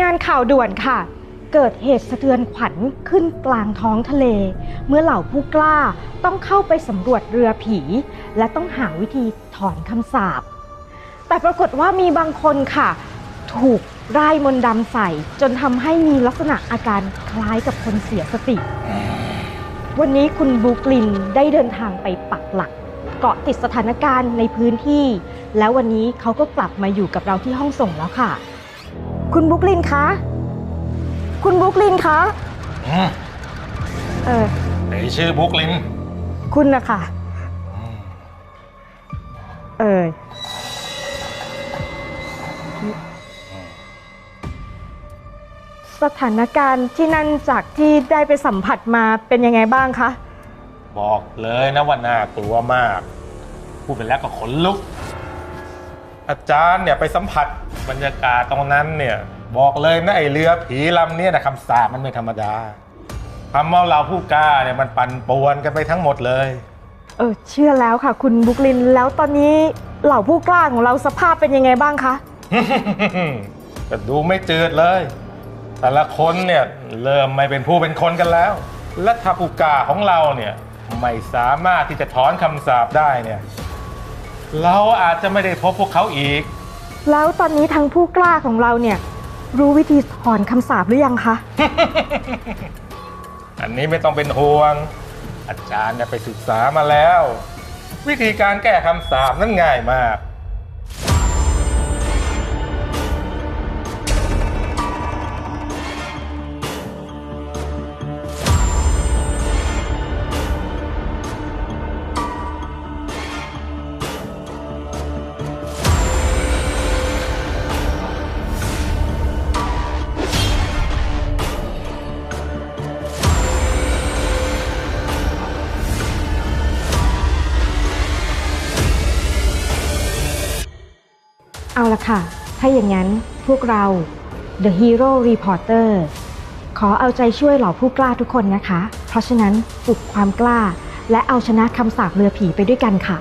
งานข่าวด่วนค่ะ เกิดเหตุสะเทือนขวัญขึ้นกลางท้องทะเล เมื่อเหล่าผู้กล้าต้องเข้าไปสำรวจเรือผี และต้องหาวิธีถอนคำสาป แต่ปรากฏว่ามีบางคนค่ะ ถูกไร่มนต์ดำใส่ จนทำให้มีลักษณะอาการคล้ายกับคนเสียสติ วันนี้คุณบรูคลินได้เดินทางไปปักหลัก เกาะติดสถานการณ์ในพื้นที่ แล้ววันนี้เขาก็กลับมาอยู่กับเราที่ห้องส่งแล้วค่ะ คุณบรูคลินคะ คุณบรูคลินคะ อืมเออไอชื่อบุ๊กลิน คุณนะคะเออ สถานการณ์ที่นั่นจากที่ได้ไปสัมผัสมาเป็นยังไงบ้างคะ บอกเลยนะว่าน่ากลัวมาก พูดไปแล้วก็ขนลุก อาจารย์เนี่ยไปสัมผัสบรรยากาศตรงนั้นเนี่ย บอกเลยนะไอเรือผีลำเนี่ยนะคำสาปมันไม่ธรรมดาทำเอาเราผู้กล้าเนี่ยมันปั่นป่วนกันไปทั้งหมดเลย เออเชื่อแล้วค่ะ คุณบุกลินแล้วตอนนี้เหล่าผู้กล้าของเราสภาพเป็นยังไงบ้างคะแต่ดูไม่จืดเลย แต่ละคนเนี่ยเริ่มไม่เป็นผู้เป็นคนกันแล้ว และถ้าผู้กล้าของเราเนี่ยไม่สามารถที่จะถอนคำสาปได้เนี่ย เราอาจจะไม่ได้พบพวกเขาอีก แล้วตอนนี้ทางผู้กล้าของเราเนี่ย รู้วิธีถอนคำสาปหรือยังคะ อันนี้ไม่ต้องเป็นห่วง อาจารย์เนี่ยไปศึกษามาแล้ว วิธีการแก้คำสาปนั้นง่ายมาก เอาละค่ะ ถ้าอย่างนั้นพวกเรา The Hero Reporter ขอเอาใจช่วยเหล่าผู้กล้าทุกคนนะคะ เพราะฉะนั้นปลุกความกล้า และเอาชนะคำสาปเรือผีไปด้วยกันค่ะ